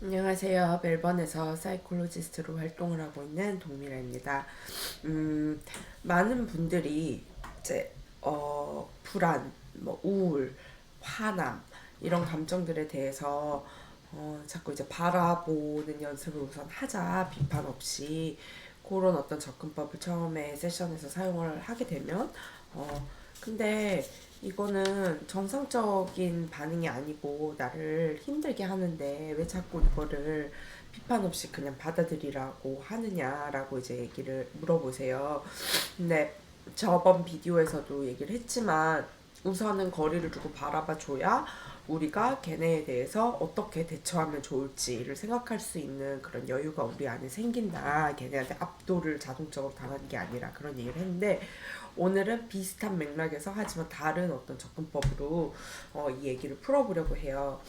안녕하세요. 멜번에서 사이콜로지스트로 활동을 하고 있는 동미라입니다. 음, 많은 분들이 이제 어, 불안, 뭐 우울, 화남 이런 감정들에 대해서 어, 자꾸 이제 바라보는 연습을 우선 하자 비판 없이 그런 어떤 접근법을 처음에 세션에서 사용을 하게 되면 어, 근데 이거는 정상적인 반응이 아니고 나를 힘들게 하는데 왜 자꾸 이거를 비판 없이 그냥 받아들이라고 하느냐라고 이제 얘기를 물어보세요. 근데 저번 비디오에서도 얘기를 했지만 우선은 거리를 두고 바라봐 줘야 우리가 걔네에 대해서 어떻게 대처하면 좋을지를 생각할 수 있는 그런 여유가 우리 안에 생긴다. 걔네한테 압도를 자동적으로 당하는 게 아니라 그런 얘기를 했는데 오늘은 비슷한 맥락에서 하지만 다른 어떤 접근법으로 어, 이 얘기를 풀어보려고 해요.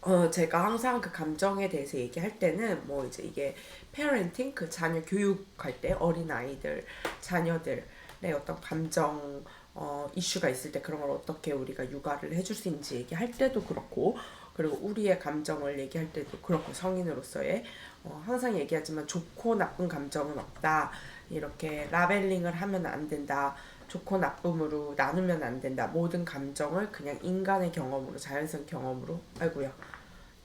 어, 제가 항상 그 감정에 대해서 얘기할 때는 뭐 이제 이게 parenting 그 자녀 교육할 때 어린 아이들 자녀들의 어떤 감정 어, 이슈가 있을 때 그런 걸 어떻게 우리가 육아를 해줄 수 있는지 얘기할 때도 그렇고 그리고 우리의 감정을 얘기할 때도 그렇고 성인으로서의. 어, 항상 얘기하지만 좋고 나쁜 감정은 없다. 이렇게 라벨링을 하면 안 된다. 좋고 나쁨으로 나누면 안 된다. 모든 감정을 그냥 인간의 경험으로 자연스러운 경험으로. 아이고야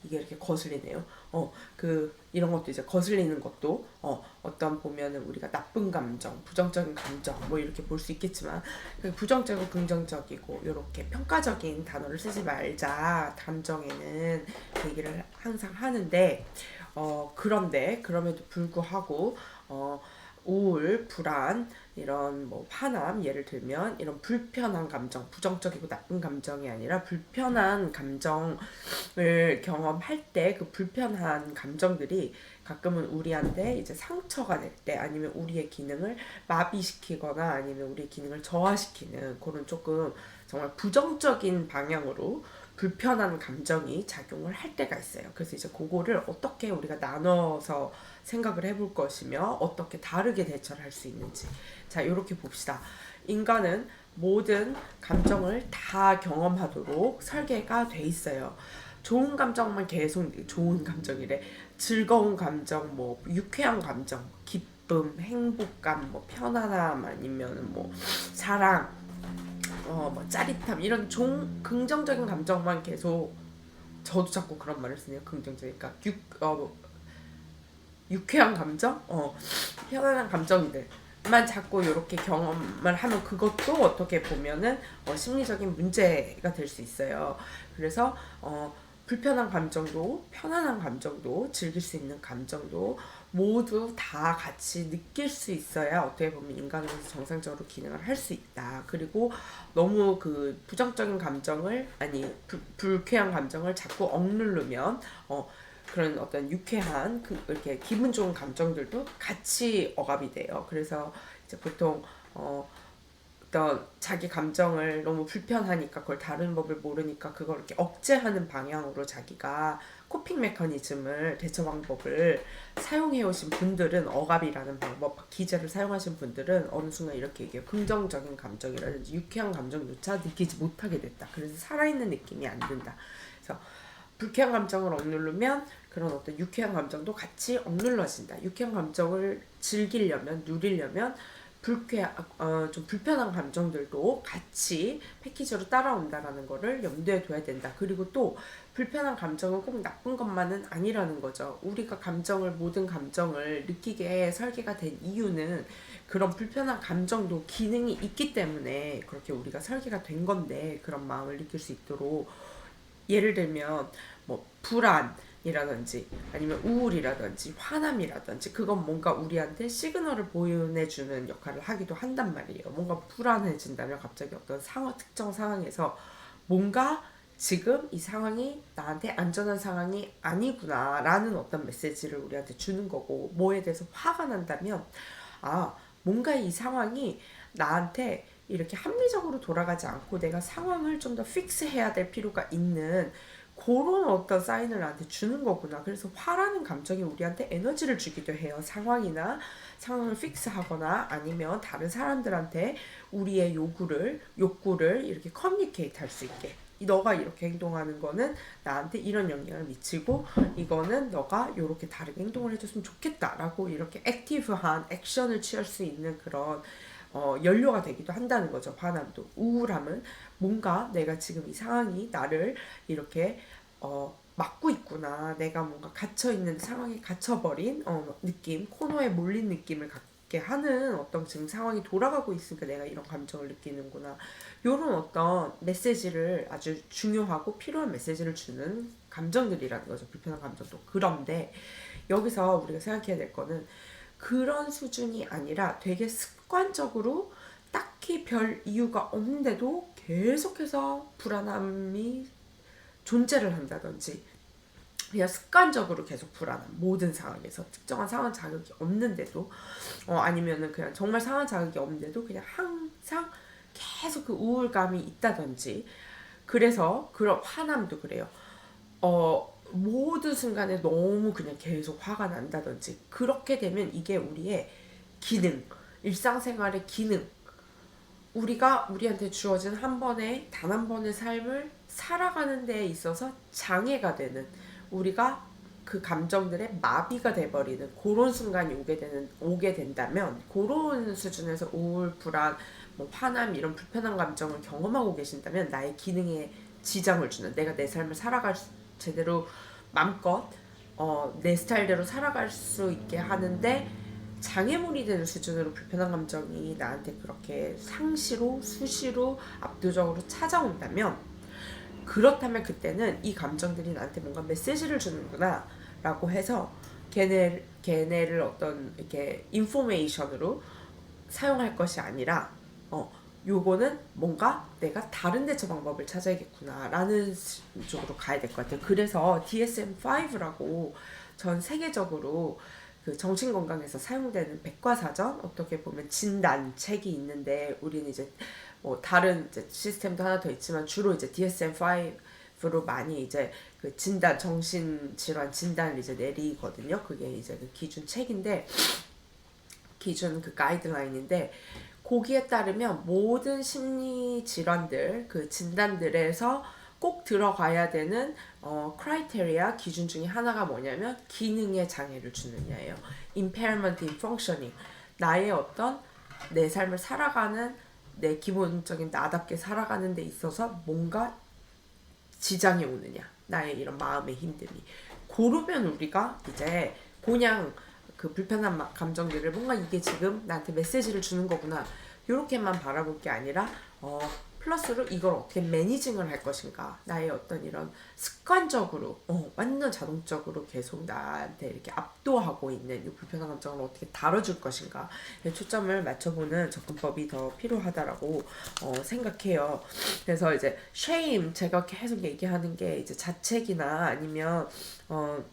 이게 이렇게 거슬리네요. 어, 그 이런 것도 이제 거슬리는 것도 어, 어떤 보면은 우리가 나쁜 감정, 부정적인 감정 뭐 이렇게 볼 수 있겠지만 그 부정적이고 긍정적이고 이렇게 평가적인 단어를 쓰지 말자 감정에는 그 얘기를 항상 하는데 어, 그런데 그럼에도 불구하고 어, 우울, 불안, 이런 뭐 화남 예를 들면 이런 불편한 감정, 부정적이고 나쁜 감정이 아니라 불편한 감정을 경험할 때 그 불편한 감정들이 가끔은 우리한테 이제 상처가 될 때 아니면 우리의 기능을 마비시키거나 아니면 우리의 기능을 저하시키는 그런 조금 정말 부정적인 방향으로 불편한 감정이 작용을 할 때가 있어요. 그래서 이제 그거를 어떻게 우리가 나눠서 생각을 해볼 것이며 어떻게 다르게 대처를 할 수 있는지. 자, 이렇게 봅시다. 인간은 모든 감정을 다 경험하도록 설계가 돼 있어요. 좋은 감정만 계속 좋은 감정이래. 즐거운 감정, 뭐 유쾌한 감정, 기쁨, 행복감, 뭐 편안함 아니면 뭐 사랑, 어, 뭐 짜릿함 이런 종 긍정적인 감정만 계속 저도 자꾸 그런 말을 쓰네요. 긍정적인 그러니까 유, 어, 뭐, 유쾌한 감정, 어, 편안한 감정들 만 자꾸 이렇게 경험을 하면 그것도 어떻게 보면은 어, 심리적인 문제가 될 수 있어요. 그래서 어, 불편한 감정도 편안한 감정도 즐길 수 있는 감정도 모두 다 같이 느낄 수 있어야 어떻게 보면 인간으로서 정상적으로 기능을 할 수 있다. 그리고 너무 그 부정적인 감정을 아니 불, 불쾌한 감정을 자꾸 억누르면 어 그런 어떤 유쾌한 그 이렇게 기분 좋은 감정들도 같이 억압이 돼요. 그래서 이제 보통 어 어떤 자기 감정을 너무 불편하니까 그걸 다루는 법을 모르니까 그걸 이렇게 억제하는 방향으로 자기가 코핑 메커니즘을 대처 방법을 사용해 오신 분들은 억압이라는 방법 기제를 사용하신 분들은 어느 순간 이렇게 얘기해요 긍정적인 감정이라든지 유쾌한 감정조차 느끼지 못하게 됐다 그래서 살아있는 느낌이 안 든다 그래서 불쾌한 감정을 억누르면 그런 어떤 유쾌한 감정도 같이 억눌러진다 유쾌한 감정을 즐기려면 누리려면 불쾌 어, 좀 불편한 감정들도 같이 패키지로 따라온다라는 거를 염두에 둬야 된다. 그리고 또 불편한 감정은 꼭 나쁜 것만은 아니라는 거죠. 우리가 감정을 모든 감정을 느끼게 설계가 된 이유는 그런 불편한 감정도 기능이 있기 때문에 그렇게 우리가 설계가 된 건데 그런 마음을 느낄 수 있도록 예를 들면 뭐 불안 이라든지 아니면 우울이라든지 화남이라든지 그건 뭔가 우리한테 시그널을 보여내주는 역할을 하기도 한단 말이에요. 뭔가 불안해진다면 갑자기 어떤 상황 특정 상황에서 뭔가 지금 이 상황이 나한테 안전한 상황이 아니구나 라는 어떤 메시지를 우리한테 주는 거고 뭐에 대해서 화가 난다면 아 뭔가 이 상황이 나한테 이렇게 합리적으로 돌아가지 않고 내가 상황을 좀 더 픽스해야 될 필요가 있는 그런 어떤 사인을 나한테 주는 거구나. 그래서 화라는 감정이 우리한테 에너지를 주기도 해요. 상황이나 상황을 픽스하거나 아니면 다른 사람들한테 우리의 요구를 욕구를 이렇게 커뮤니케이트 할 수 있게. 너가 이렇게 행동하는 거는 나한테 이런 영향을 미치고 이거는 너가 이렇게 다르게 행동을 해줬으면 좋겠다라고 이렇게 액티브한 액션을 취할 수 있는 그런 어, 연료가 되기도 한다는 거죠. 반함도 우울함은 뭔가 내가 지금 이 상황이 나를 이렇게 어, 막고 있구나. 내가 뭔가 갇혀 있는 상황에 갇혀 버린 어, 느낌, 코너에 몰린 느낌을 갖게 하는 어떤 지금 상황이 돌아가고 있으니까 내가 이런 감정을 느끼는구나. 이런 어떤 메시지를 아주 중요하고 필요한 메시지를 주는 감정들이라는 거죠. 불편한 감정도. 그런데 여기서 우리가 생각해야 될 거는 그런 수준이 아니라 되게 습 관적으로 딱히 별 이유가 없는데도 계속해서 불안함이 존재를 한다든지 그냥 습관적으로 계속 불안함 모든 상황에서 특정한 상황 자극이 없는데도 어 아니면은 그냥 정말 상황 자극이 없는데도 그냥 항상 계속 그 우울감이 있다든지 그래서 그런 화남도 그래요. 어 모든 순간에 너무 그냥 계속 화가 난다든지 그렇게 되면 이게 우리의 기능 일상생활의 기능. 우리가 우리한테 주어진 한 번의 단 한 번의 삶을 살아가는 데 있어서 장애가 되는 우리가 그 감정들의 마비가 돼버리는 그런 순간이 오게 되는 오게 된다면 그런 수준에서 우울, 불안, 뭐 화남 이런 불편한 감정을 경험하고 계신다면 나의 기능에 지장을 주는 내가 내 삶을 살아갈 수, 제대로 마음껏 어, 내 스타일대로 살아갈 수 있게 하는데 장애물이 되는 수준으로 불편한 감정이 나한테 그렇게 상시로 수시로 압도적으로 찾아온다면 그렇다면 그때는 이 감정들이 나한테 뭔가 메시지를 주는구나 라고 해서 걔네, 걔네를 어떤 이렇게 인포메이션으로 사용할 것이 아니라 어 요거는 뭔가 내가 다른 대처 방법을 찾아야겠구나 라는 쪽으로 가야 될 것 같아요. 그래서 DSM-5라고 전 세계적으로 그 정신건강에서 사용되는 백과사전 어떻게 보면 진단 책이 있는데 우리는 이제 뭐 다른 이제 시스템도 하나 더 있지만 주로 이제 DSM-5로 많이 이제 그 진단 정신 질환 진단을 이제 내리거든요. 그게 이제 그 기준 책인데 기준 그 가이드라인인데 거기에 따르면 모든 심리 질환들 그 진단들에서 꼭 들어가야 되는 어, 크라이테리아 기준 중에 하나가 뭐냐면 기능에 장애를 주느냐예요. impairment in functioning. 나의 어떤 내 삶을 살아가는 내 기본적인 나답게 살아가는 데 있어서 뭔가 지장이 오느냐. 나의 이런 마음의 힘듦이. 고르면 우리가 이제 그냥 그 불편한 감정들을 뭔가 이게 지금 나한테 메시지를 주는 거구나. 이렇게만 바라볼 게 아니라 어 플러스로 이걸 어떻게 매니징을 할 것인가. 나의 어떤 이런 습관적으로 어, 완전 자동적으로 계속 나한테 이렇게 압도하고 있는 이 불편한 감정을 어떻게 다뤄줄 것인가. 초점을 맞춰보는 접근법이 더 필요하다라고 어, 생각해요. 그래서 이제 shame 제가 계속 얘기하는 게 이제 자책이나 아니면 어,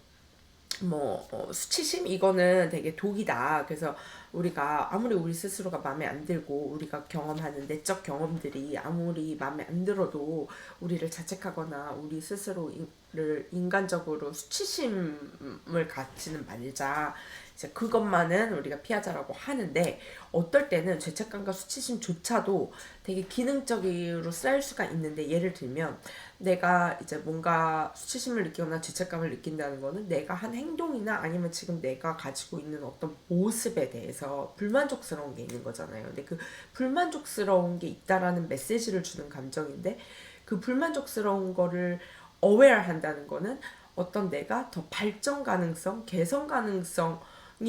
뭐 어, 수치심? 이거는 되게 독이다. 그래서 우리가 아무리 우리 스스로가 마음에 안 들고 우리가 경험하는 내적 경험들이 아무리 마음에 안 들어도 우리를 자책하거나 우리 스스로를 인간적으로 수치심을 갖지는 말자. 이제 그것만은 우리가 피하자라고 하는데 어떨 때는 죄책감과 수치심조차도 되게 기능적으로 쌓일 수가 있는데 예를 들면 내가 이제 뭔가 수치심을 느끼거나 죄책감을 느낀다는 거는 내가 한 행동이나 아니면 지금 내가 가지고 있는 어떤 모습에 대해서 불만족스러운 게 있는 거잖아요. 근데 그 불만족스러운 게 있다라는 메시지를 주는 감정인데 그 불만족스러운 거를 어웨어 한다는 거는 어떤 내가 더 발전 가능성, 개선 가능성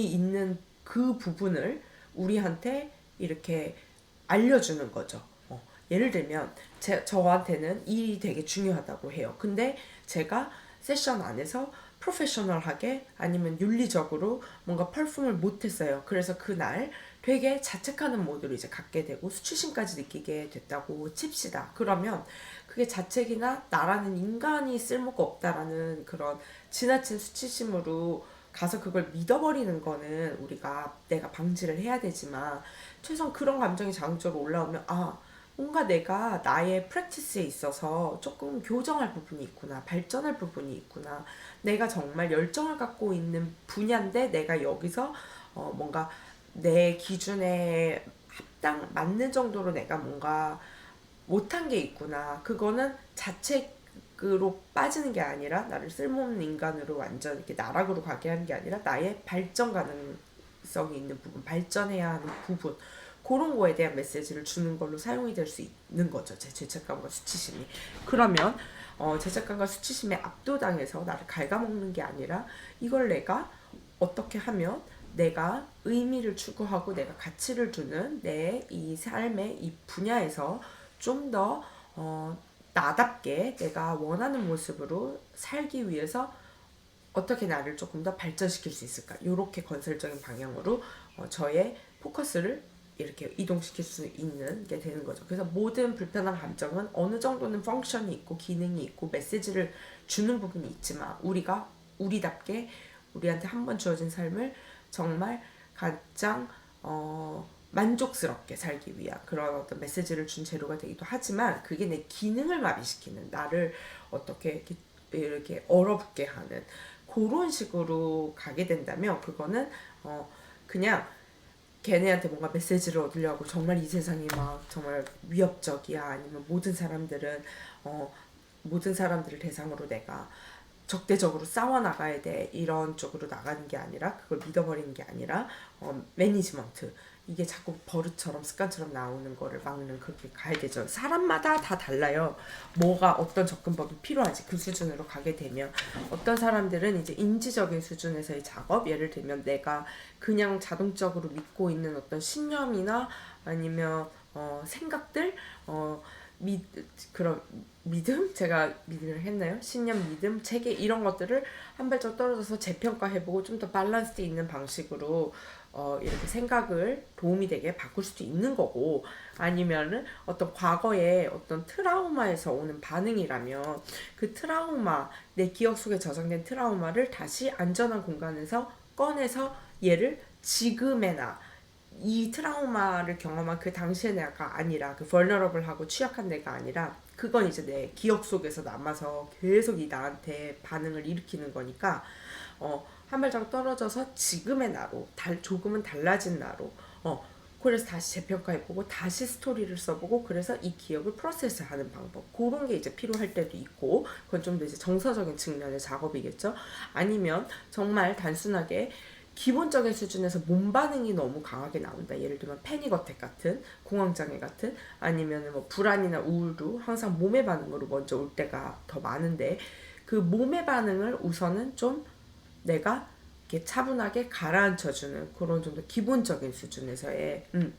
있는 그 부분을 우리한테 이렇게 알려주는 거죠. 어, 예를 들면 제, 저한테는 일이 되게 중요하다고 해요. 근데 제가 세션 안에서 프로페셔널하게 아니면 윤리적으로 뭔가 펄품을 못했어요. 그래서 그날 되게 자책하는 모드로 이제 갖게 되고 수치심까지 느끼게 됐다고 칩시다. 그러면 그게 자책이나 나라는 인간이 쓸모가 없다라는 그런 지나친 수치심으로 가서 그걸 믿어버리는 거는 우리가 내가 방지를 해야 되지만 최소한 그런 감정이 자극적으로 올라오면 아 뭔가 내가 나의 프랙티스에 있어서 조금 교정할 부분이 있구나 발전할 부분이 있구나 내가 정말 열정을 갖고 있는 분야인데 내가 여기서 어 뭔가 내 기준에 합당 맞는 정도로 내가 뭔가 못한 게 있구나. 그거는 자책 으로 빠지는 게 아니라 나를 쓸모없는 인간으로 완전 이렇게 나락으로 가게 하는 게 아니라 나의 발전 가능성이 있는 부분, 발전해야 하는 부분. 그런 거에 대한 메시지를 주는 걸로 사용이 될 수 있는 거죠. 제 죄책감과 수치심이. 그러면 어, 죄책감과 수치심에 압도당해서 나를 갉아먹는 게 아니라 이걸 내가 어떻게 하면 내가 의미를 추구하고 내가 가치를 두는 내 이 삶의 이 분야에서 좀더 어, 나답게 내가 원하는 모습으로 살기 위해서 어떻게 나를 조금 더 발전시킬 수 있을까? 이렇게 건설적인 방향으로 어, 저의 포커스를 이렇게 이동시킬 수 있는 게 되는 거죠. 그래서 모든 불편한 감정은 어느 정도는 펑션이 있고 기능이 있고 메시지를 주는 부분이 있지만 우리가 우리답게 우리한테 한 번 주어진 삶을 정말 가장 어, 만족스럽게 살기 위한 그런 어떤 메시지를 준 재료가 되기도 하지만 그게 내 기능을 마비시키는 나를 어떻게 이렇게, 이렇게 얼어붙게 하는 그런 식으로 가게 된다면 그거는 어 그냥 걔네한테 뭔가 메시지를 얻으려고 정말 이 세상이 막 정말 위협적이야 아니면 모든 사람들은 어 모든 사람들을 대상으로 내가 적대적으로 싸워 나가야 돼 이런 쪽으로 나가는 게 아니라 그걸 믿어버리는 게 아니라 어 매니지먼트 이게 자꾸 버릇처럼 습관처럼 나오는 거를 막는 그렇게 가야 되죠. 사람마다 다 달라요. 뭐가 어떤 접근법이 필요하지 그 수준으로 가게 되면 어떤 사람들은 이제 인지적인 수준에서의 작업 예를 들면 내가 그냥 자동적으로 믿고 있는 어떤 신념이나 아니면 어, 생각들 어, 믿 그런 믿음 제가 믿음을 했나요? 신념, 믿음, 체계 이런 것들을 한 발짝 떨어져서 재평가해보고 좀 더 밸런스 있는 방식으로 어, 이렇게 생각을 도움이 되게 바꿀 수도 있는 거고 아니면은 어떤 과거의 어떤 트라우마에서 오는 반응이라면 그 트라우마 내 기억 속에 저장된 트라우마를 다시 안전한 공간에서 꺼내서 얘를 지금의 나, 이 트라우마를 경험한 그 당시의 내가 아니라 그 vulnerable하고 취약한 내가 아니라 그건 이제 내 기억 속에서 남아서 계속 이 나한테 반응을 일으키는 거니까 어, 한 발짝 떨어져서 지금의 나로 달, 조금은 달라진 나로 어, 그래서 다시 재평가해보고 다시 스토리를 써보고 그래서 이 기억을 프로세스하는 방법 그런 게 이제 필요할 때도 있고 그건 좀 더 이제 정서적인 측면의 작업이겠죠 아니면 정말 단순하게 기본적인 수준에서 몸 반응이 너무 강하게 나온다. 예를 들면 패닉 어택 같은 공황장애 같은 아니면 뭐 불안이나 우울도 항상 몸의 반응으로 먼저 올 때가 더 많은데 그 몸의 반응을 우선은 좀 내가 이렇게 차분하게 가라앉혀주는 그런 좀 더 기본적인 수준에서의 음,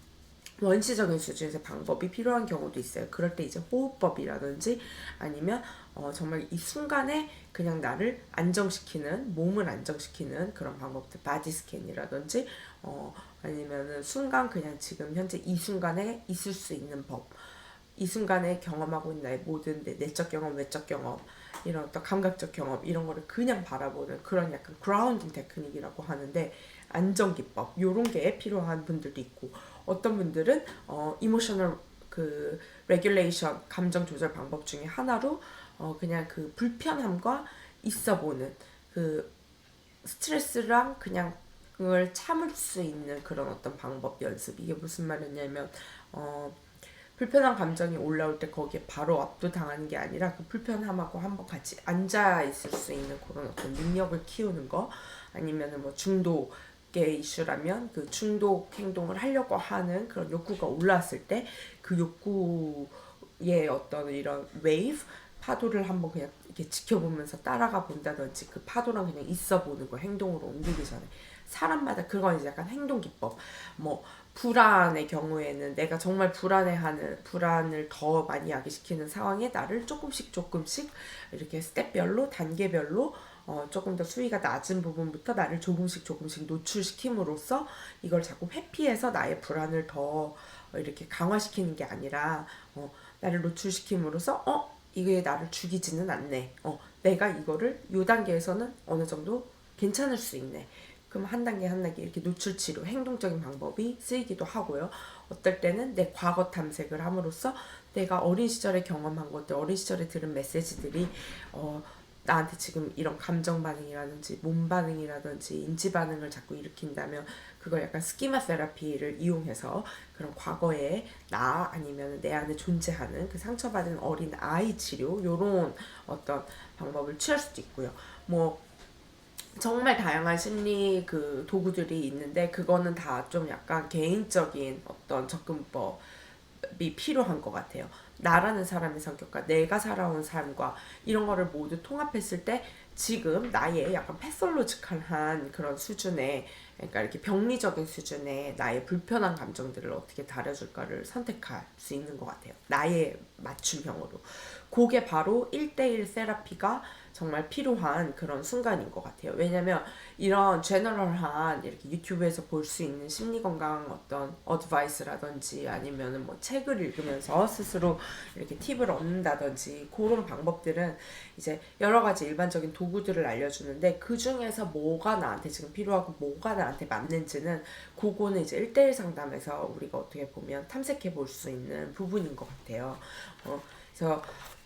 원시적인 수준에서 방법이 필요한 경우도 있어요. 그럴 때 이제 호흡법이라든지 아니면 어, 정말 이 순간에 그냥 나를 안정시키는 몸을 안정시키는 그런 방법들 바디 스캔이라든지 어, 아니면은 순간 그냥 지금 현재 이 순간에 있을 수 있는 법. 이 순간에 경험하고 있는 나의 모든 내 내적 경험, 외적 경험, 이런 어떤 감각적 경험 이런 거를 그냥 바라보는 그런 약간 그라운딩 테크닉이라고 하는데 안정 기법 요런 게 필요한 분들도 있고 어떤 분들은 어 이모셔널 그 레귤레이션 감정 조절 방법 중에 하나로 어 그냥 그 불편함과 있어 보는 그 스트레스랑 그냥 그걸 참을 수 있는 그런 어떤 방법 연습. 이게 무슨 말이냐면 어 불편한 감정이 올라올 때 거기에 바로 압도당하는 게 아니라 그 불편함하고 한번 같이 앉아 있을 수 있는 그런 어떤 능력을 키우는 거? 아니면은 뭐 중독의 이슈라면 그 중독 행동을 하려고 하는 그런 욕구가 올라왔을 때 그 욕구의 어떤 이런 웨이브 파도를 한번 그냥 이렇게 지켜보면서 따라가 본다든지 그 파도랑 그냥 있어 보는 거 행동으로 옮기기 전에. 사람마다 그건 이제 약간 행동 기법. 뭐 불안의 경우에는 내가 정말 불안해하는 불안을 더 많이 야기시키는 상황에 나를 조금씩 조금씩 이렇게 스텝별로 단계별로 어, 조금 더 수위가 낮은 부분부터 나를 조금씩 조금씩 노출시킴으로써 이걸 자꾸 회피해서 나의 불안을 더 이렇게 강화시키는 게 아니라 어, 나를 노출시킴으로써 어 이게 나를 죽이지는 않네. 어 내가 이거를 요 단계에서는 어느 정도 괜찮을 수 있네. 그럼 한 단계 한 단계 이렇게 노출 치료 행동적인 방법이 쓰이기도 하고요. 어떨 때는 내 과거 탐색을 함으로써 내가 어린 시절에 경험한 것들, 어린 시절에 들은 메시지들이 어 나한테 지금 이런 감정 반응이라든지 몸 반응이라든지 인지 반응을 자꾸 일으킨다면 그걸 약간 스키마 세라피를 이용해서 그런 과거의 나 아니면 내 안에 존재하는 그 상처받은 어린 아이 치료 요런 어떤 방법을 취할 수도 있고요. 뭐 정말 다양한 심리 그 도구들이 있는데 그거는 다 좀 약간 개인적인 어떤 접근법이 필요한 것 같아요. 나라는 사람의 성격과 내가 살아온 삶과 이런 거를 모두 통합했을 때 지금 나의 약간 패솔로지컬한 그런 수준의 그러니까 이렇게 병리적인 수준의 나의 불편한 감정들을 어떻게 다뤄줄까를 선택할 수 있는 것 같아요. 나의 맞춤형으로. 그게 바로 1대1 세라피가 정말 필요한 그런 순간인 것 같아요. 왜냐면 이런 제너럴한 이렇게 유튜브에서 볼 수 있는 심리 건강 어떤 어드바이스라든지 아니면은 뭐 책을 읽으면서 스스로 이렇게 팁을 얻는다든지 그런 방법들은 이제 여러 가지 일반적인 도구들을 알려주는데 그 중에서 뭐가 나한테 지금 필요하고 뭐가 나한테 맞는지는 그거는 이제 1대1 상담에서 우리가 어떻게 보면 탐색해 볼 수 있는 부분인 것 같아요. 어, 그래서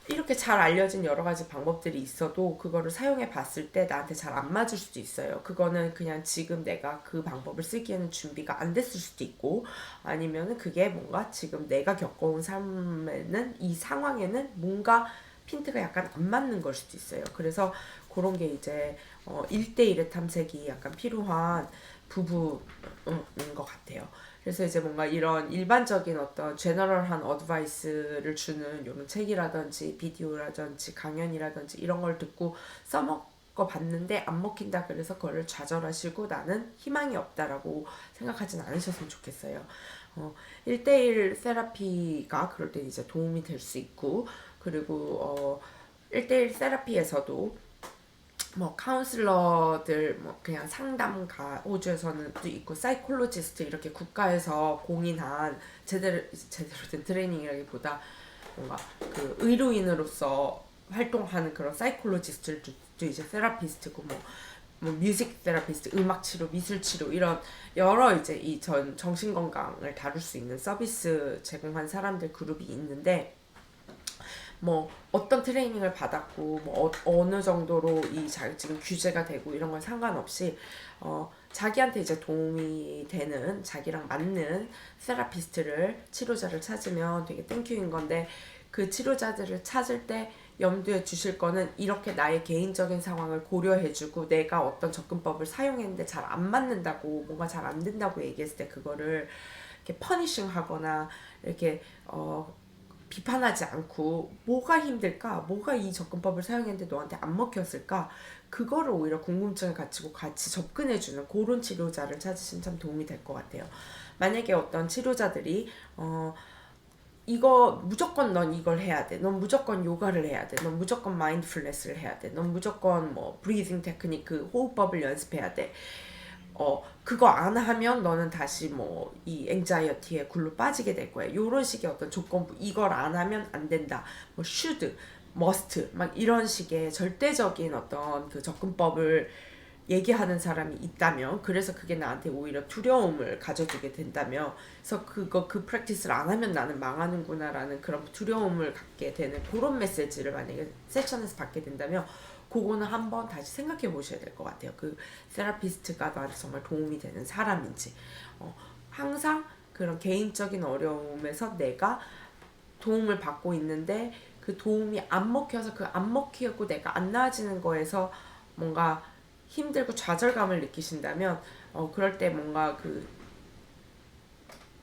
이렇게 잘 알려진 여러 가지 방법들이 있어도 그거를 사용해 봤을 때 나한테 잘 안 맞을 수도 있어요. 그거는 그냥 지금 내가 그 방법을 쓰기에는 준비가 안 됐을 수도 있고 아니면은 그게 뭔가 지금 내가 겪어온 삶에는 이 상황에는 뭔가 핀트가 약간 안 맞는 걸 수도 있어요. 그래서 그런 게 이제 어 1대1의 탐색이 약간 필요한 부분인 것 같아요. 그래서 이제 뭔가 이런 일반적인 어떤 제너럴한 어드바이스를 주는 이런 책이라든지 비디오라든지 강연이라든지 이런 걸 듣고 써먹어 봤는데 안 먹힌다 그래서 그거를 좌절하시고 나는 희망이 없다라고 생각하진 않으셨으면 좋겠어요. 어, 1대1 세라피가 그럴 때 이제 도움이 될 수 있고 그리고 어 1대1 세라피에서도 뭐 카운슬러들 뭐 그냥 상담가 호주에서는 또 있고 사이콜로지스트 이렇게 국가에서 공인한 제대로 제대로 된 트레이닝이라기보다 뭔가 그 의료인으로서 활동하는 그런 사이콜로지스트도 이제 세라피스트고 뭐, 뭐 뮤직 세라피스트, 음악 치료, 미술 치료 이런 여러 이제 이 전 정신 건강을 다룰 수 있는 서비스 제공한 사람들 그룹이 있는데 뭐 어떤 트레이닝을 받았고 뭐 어, 느 정도로 이 자격증이 규제가 되고 이런 건 상관없이 어 자기한테 이제 도움이 되는 자기랑 맞는 세라피스트를 치료자를 찾으면 되게 땡큐인 건데 그 치료자들을 찾을 때 염두에 주실 거는 이렇게 나의 개인적인 상황을 고려해주고 내가 어떤 접근법을 사용했는데 잘 안 맞는다고 뭔가 잘 안 된다고 얘기했을 때 그거를 이렇게 퍼니싱 하거나 이렇게 어 비판하지 않고 뭐가 힘들까? 뭐가 이 접근법을 사용했는데 너한테 안 먹혔을까? 그거를 오히려 궁금증을 가지고 같이 접근해주는 그런 치료자를 찾으시면 참 도움이 될 것 같아요. 만약에 어떤 치료자들이 어 이거 무조건 넌 이걸 해야 돼. 넌 무조건 요가를 해야 돼. 넌 무조건 마인드풀네스를 해야 돼. 넌 무조건 뭐 브리징 테크닉 그 호흡법을 연습해야 돼. 어 그거 안 하면 너는 다시 뭐 이 앵자이어티에 굴로 빠지게 될 거야. 요런 식의 어떤 조건부 이걸 안 하면 안 된다. 뭐 should, must 막 이런 식의 절대적인 어떤 그 접근법을 얘기하는 사람이 있다면 그래서 그게 나한테 오히려 두려움을 가져주게 된다면 그래서 그거 그 프랙티스를 안 하면 나는 망하는구나라는 그런 두려움을 갖게 되는 그런 메시지를 만약에 세션에서 받게 된다면 그거는 한번 다시 생각해 보셔야 될 것 같아요. 그 세라피스트가 나한테 정말 도움이 되는 사람인지. 어, 항상 그런 개인적인 어려움에서 내가 도움을 받고 있는데 그 도움이 안 먹혀서 그 안 먹히고 내가 안 나아지는 거에서 뭔가 힘들고 좌절감을 느끼신다면 어 그럴 때 뭔가 그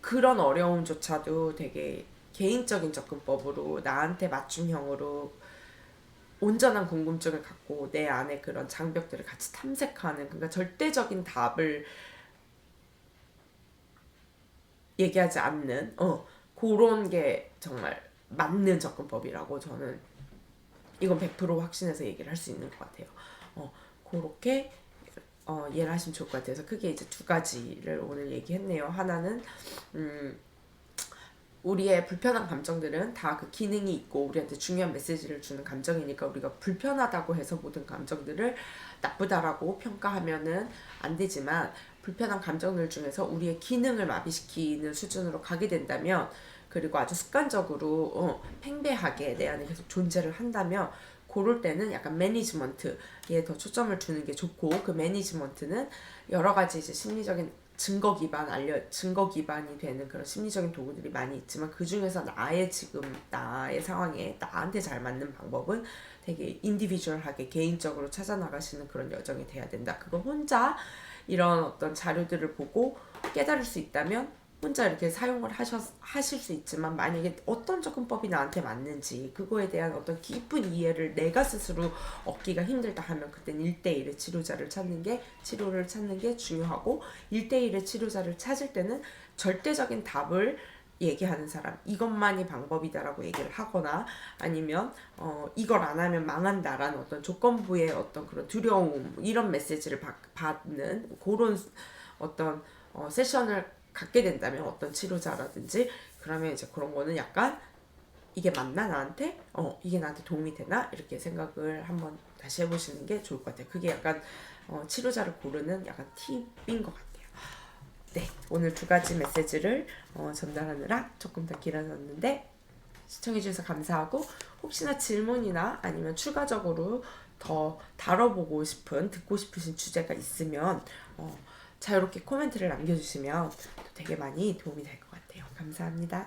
그런 어려움조차도 되게 개인적인 접근법으로 나한테 맞춤형으로 온전한 궁금증을 갖고 내 안에 그런 장벽들을 같이 탐색하는 그러니까 절대적인 답을 얘기하지 않는 어 그런 게 정말 맞는 접근법이라고 저는 이건 100% 확신해서 얘기를 할 수 있는 것 같아요. 어 그렇게 어, 이해를 하시면 좋을 것 같아서 크게 이제 두 가지를 오늘 얘기했네요. 하나는 음 우리의 불편한 감정들은 다 그 기능이 있고 우리한테 중요한 메시지를 주는 감정이니까 우리가 불편하다고 해서 모든 감정들을 나쁘다라고 평가하면은 안 되지만 불편한 감정들 중에서 우리의 기능을 마비시키는 수준으로 가게 된다면 그리고 아주 습관적으로 어, 팽배하게 내 안에 계속 존재를 한다면 고를 때는 약간 매니지먼트에 더 초점을 두는 게 좋고 그 매니지먼트는 여러 가지 이제 심리적인 증거 기반 알려 증거 기반이 되는 그런 심리적인 도구들이 많이 있지만 그 중에서 나의 지금 나의 상황에 나한테 잘 맞는 방법은 되게 인디비주얼하게 개인적으로 찾아 나가시는 그런 여정이 돼야 된다. 그거 혼자 이런 어떤 자료들을 보고 깨달을 수 있다면 혼자 이렇게 사용을 하셨, 하실 수 있지만 만약에 어떤 접근법이 나한테 맞는지 그거에 대한 어떤 깊은 이해를 내가 스스로 얻기가 힘들다 하면 그땐 1대1의 치료자를 찾는 게 치료를 찾는 게 중요하고 1대1의 치료자를 찾을 때는 절대적인 답을 얘기하는 사람 이것만이 방법이다라고 얘기를 하거나 아니면 어 이걸 안 하면 망한다라는 어떤 조건부의 어떤 그런 두려움 이런 메시지를 받, 받는 그런 어떤 어 세션을 갖게 된다면 어떤 치료자라든지 그러면 이제 그런 거는 약간 이게 맞나 나한테? 어 이게 나한테 도움이 되나? 이렇게 생각을 한번 다시 해보시는 게 좋을 것 같아요. 그게 약간 어, 치료자를 고르는 약간 팁인 것 같아요. 네 오늘 두 가지 메시지를 어, 전달하느라 조금 더 길어졌는데 시청해주셔서 감사하고 혹시나 질문이나 아니면 추가적으로 더 다뤄보고 싶은 듣고 싶으신 주제가 있으면 어, 자유롭게 코멘트를 남겨주시면 또 되게 많이 도움이 될 것 같아요. 감사합니다